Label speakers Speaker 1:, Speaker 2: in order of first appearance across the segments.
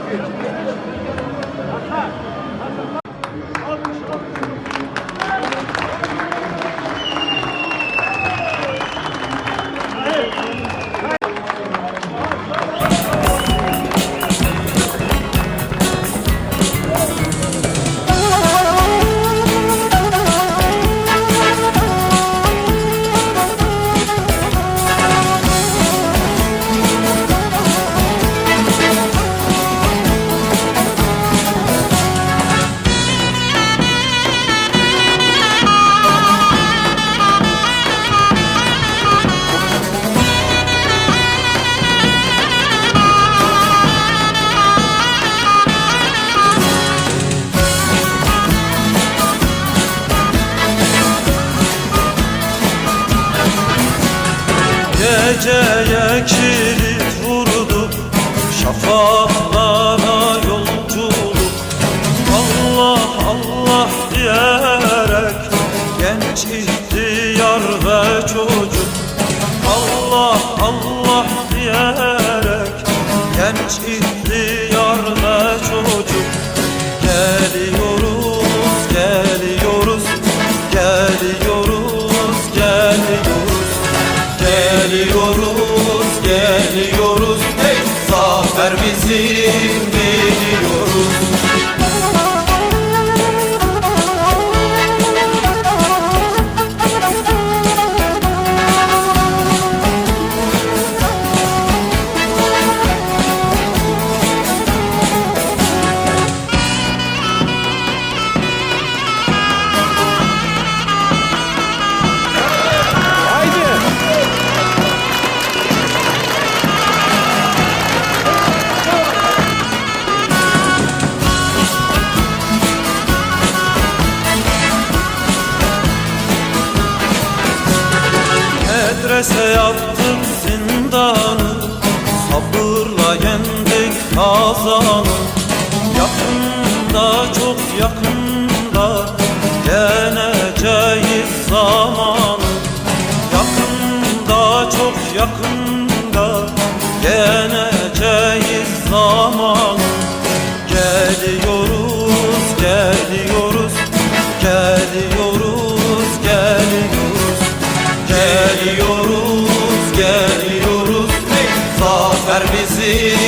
Speaker 1: Thank you. Geleceğe kilit vurduk Şafaklara yolculuk Allah Allah diyerek Genç ihtiyar ve çocuk. Allah Allah diyerek Genç ihtiyar Zafer bizim Medrese yaptık zindanı Sabırla yendik kazanı Yakında çok yakında Yeneceğiz zamanı. Yakında çok yakında Yeneceğiz zamanı Zafer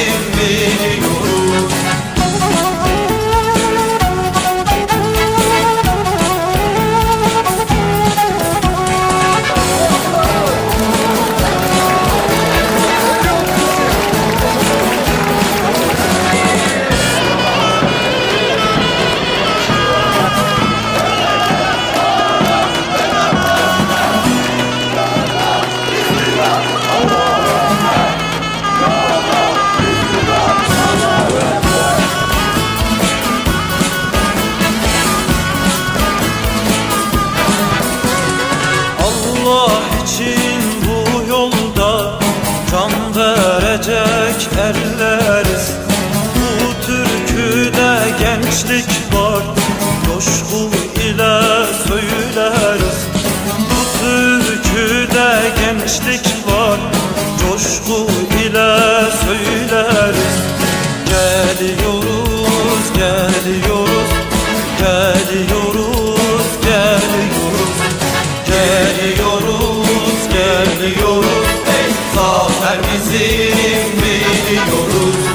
Speaker 1: gençlik var coşku ile söyleriz Bu türküde gençlik var coşku ile söyleriz Geliyoruz, geliyoruz, geliyoruz, geliyoruz. Geliyoruz, geliyoruz zafer bizim biliyoruz